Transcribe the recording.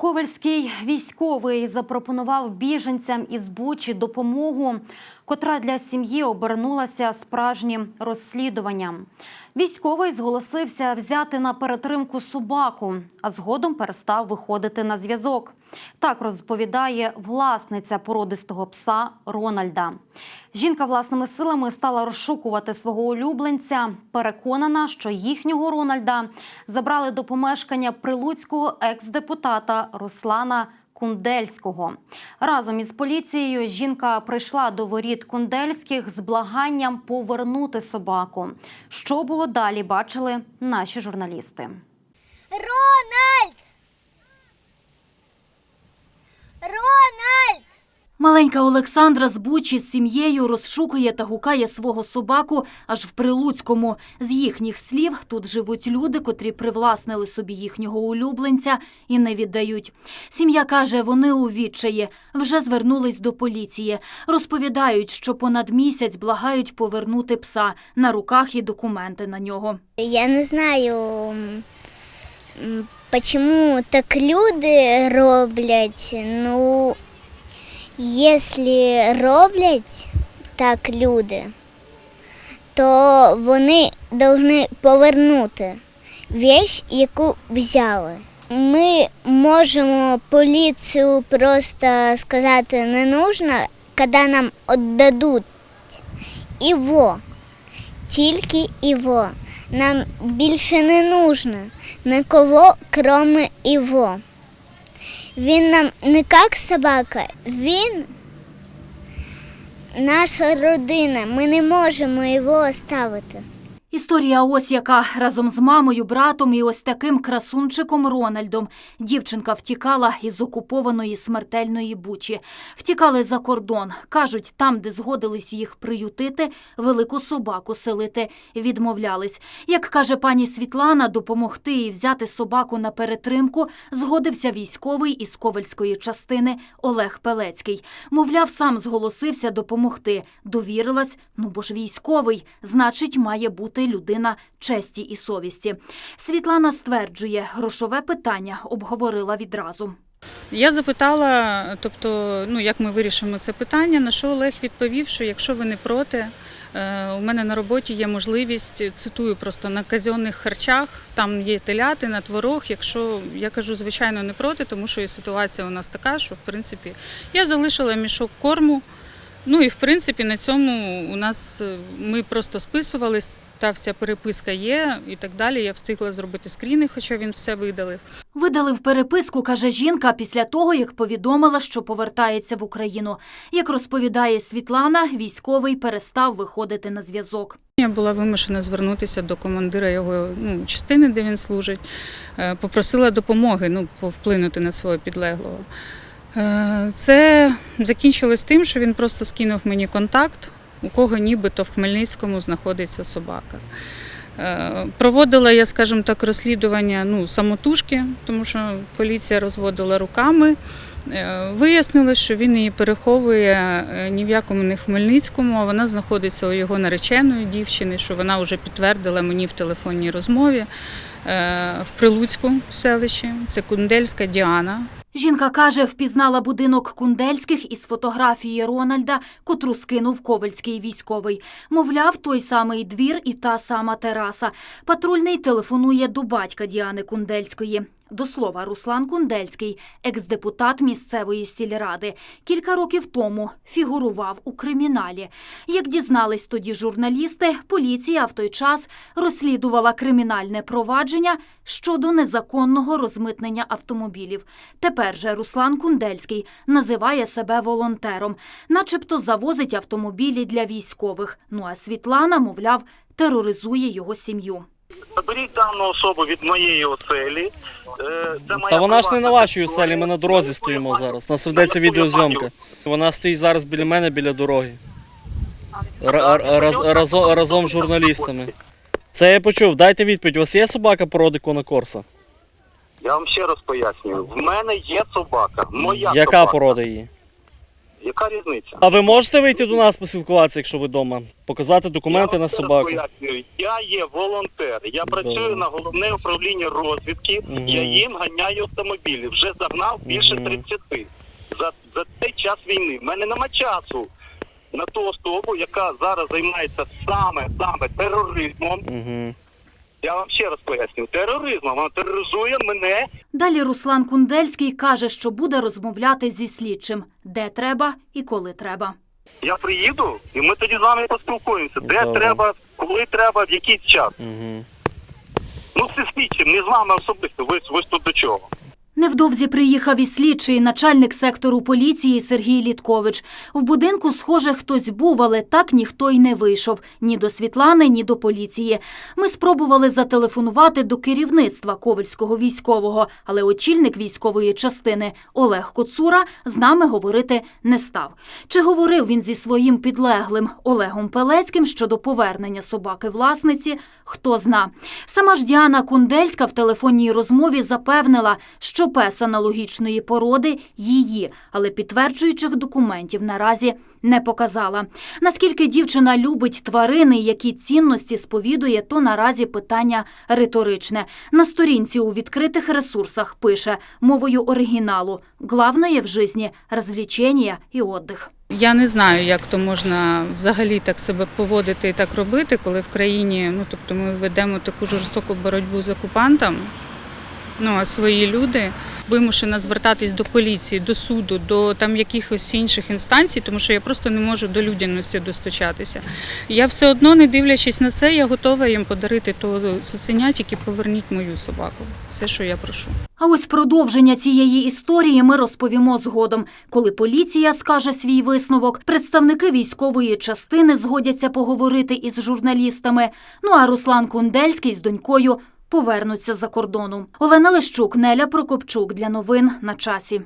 Ковальський військовий запропонував біженцям із Бучі допомогу, котра для сім'ї обернулася справжнім розслідуванням. Військовий зголосився взяти на перетримку собаку, а згодом перестав виходити на зв'язок. Так розповідає власниця породистого пса Рональда. Жінка власними силами стала розшукувати свого улюбленця. Переконана, що їхнього Рональда забрали до помешкання прилуцького екс-депутата Руслана Кундельського. Разом із поліцією жінка прийшла до воріт Кундельських з благанням повернути собаку. Що було далі, бачили наші журналісти. Рональд! Рональд! Маленька Олександра з Бучі з сім'єю розшукує та гукає свого собаку аж в Прилуцькому. З їхніх слів тут живуть люди, котрі привласнили собі їхнього улюбленця і не віддають. Сім'я каже, вони у відчаї, вже звернулись до поліції. Розповідають, що понад місяць благають повернути пса на руках і документи на нього. Я не знаю, м, так люди роблять. Ну, якщо роблять так люди, то вони повинні повернути вещь, яку взяли. Ми можемо поліцію просто сказати не нужно, коли нам віддадуть його. Тільки його. Нам більше не нужно нікого, крім його. Він нам не як собака, він наша родина. Ми не можемо його оставити. Історія ось яка разом з мамою, братом і ось таким красунчиком Рональдом. Дівчинка втікала із окупованої смертельної бучі. Втікали за кордон. Кажуть, там, де згодились їх приютити, велику собаку селити. Відмовлялись. Як каже пані Світлана, допомогти і взяти собаку на перетримку згодився військовий із ковальської частини Олег Пелецький. Мовляв, сам зголосився допомогти. Довірилась, ну бо ж військовий, значить, має бути людина честі і совісті. Світлана стверджує, грошове питання обговорила відразу. Я запитала, тобто, ну як ми вирішимо це питання, на що Олег відповів, що якщо ви не проти, е, у мене на роботі є можливість, цитую просто на казенних харчах, там є телятина, творог. Якщо я кажу, звичайно, не проти, тому що і ситуація у нас така, що в принципі я залишила мішок корму. Ну і в принципі на цьому у нас е, ми просто списувались. Та вся переписка є і так далі. Я встигла зробити скріни, хоча він все видалив. Видалив переписку, каже жінка, після того, як повідомила, що повертається в Україну. Як розповідає Світлана, військовий перестав виходити на зв'язок. Я була вимушена звернутися до командира його ну, частини, де він служить. Е, Попросила допомоги ну, повплинути на свого підлеглого. Е, Це закінчилось тим, що він просто скинув мені контакт, у кого нібито в Хмельницькому знаходиться собака. Е, Проводила я, скажімо так, розслідування ну, самотужки, тому що поліція розводила руками. Е, Вияснилось, що він її переховує е, ні в якому не в Хмельницькому, а вона знаходиться у його нареченої дівчини, що вона вже підтвердила мені в телефонній розмові в Прилуцьку селищі. Це Кундельська Діана. Жінка каже, впізнала будинок Кундельських із фотографії Рональда, котру скинув ковальський військовий. Мовляв, той самий двір і та сама тераса. Патрульний телефонує до батька Діани Кундельської. До слова, Руслан Кундельський, екс-депутат місцевої сільради, кілька років тому фігурував у криміналі. Як дізнались тоді журналісти, поліція в той час розслідувала кримінальне провадження щодо незаконного розмитнення автомобілів. Тепер же Руслан Кундельський називає себе волонтером, начебто завозить автомобілі для військових. Ну а Світлана, мовляв, тероризує його сім'ю. Заберіть дану особу від моєї оселі. Е, Та вона ж не на вашій оселі, ми на дорозі стоїмо зараз. Нас ведеться відеозйомка. Вона стоїть зараз біля мене, біля дороги. Ра- ра- раз- разом, з журналістами. Це я почув. Дайте відповідь. У вас є собака породи Кона Корса? Я вам ще раз пояснюю. В мене є собака. Моя Яка собака. порода її? Яка різниця? А ви можете вийти до нас поспілкуватися, якщо ви вдома? Показати документи Я на вам собаку? пояснюю. Я є волонтер. Я Добре. працюю на головне управління розвідки. Мгм. Я їм ганяю автомобілі. Вже загнав більше Мгм. 30 за, за цей час війни. В мене нема часу на ту особу, яка зараз займається саме саме тероризмом. Угу. Я вам ще раз поясню. Тероризмом. Вона тероризує мене Далі Руслан Кундельський каже, що буде розмовляти зі слідчим, де треба і коли треба. Я приїду, і ми тоді з вами поспілкуємося. Де Добре. треба, коли треба, в який час. Угу. Ну, це слідчим, не з вами особисто. Ви, ви ж тут до чого? Невдовзі приїхав і слідчий начальник сектору поліції Сергій Літкович. В будинку, схоже, хтось був, але так ніхто й не вийшов ні до Світлани, ні до поліції. Ми спробували зателефонувати до керівництва Ковельського військового, але очільник військової частини Олег Коцура з нами говорити не став. Чи говорив він зі своїм підлеглим Олегом Пелецьким щодо повернення собаки власниці, хто зна. Сама ж Діана Кундельська в телефонній розмові запевнила, що пес аналогічної породи її, але підтверджуючих документів наразі не показала. Наскільки дівчина любить тварини, які цінності сповідує, то наразі питання риторичне. На сторінці у відкритих ресурсах пише мовою оригіналу «Главное в житті – розвлечення і отдих». Я не знаю, як то можна взагалі так себе поводити і так робити, коли в країні, ну тобто ми ведемо таку жорстоку боротьбу з окупантом. Ну а свої люди вимушена звертатись до поліції, до суду, до там якихось інших інстанцій, тому що я просто не можу до людяності достучатися. Я все одно, не дивлячись на це, я готова їм подарити то цуценя, тільки поверніть мою собаку. Все, що я прошу. А ось продовження цієї історії ми розповімо згодом. Коли поліція скаже свій висновок, представники військової частини згодяться поговорити із журналістами. Ну а Руслан Кундельський з донькою повернуться за кордону. Олена Лещук, Неля Прокопчук для новин на часі.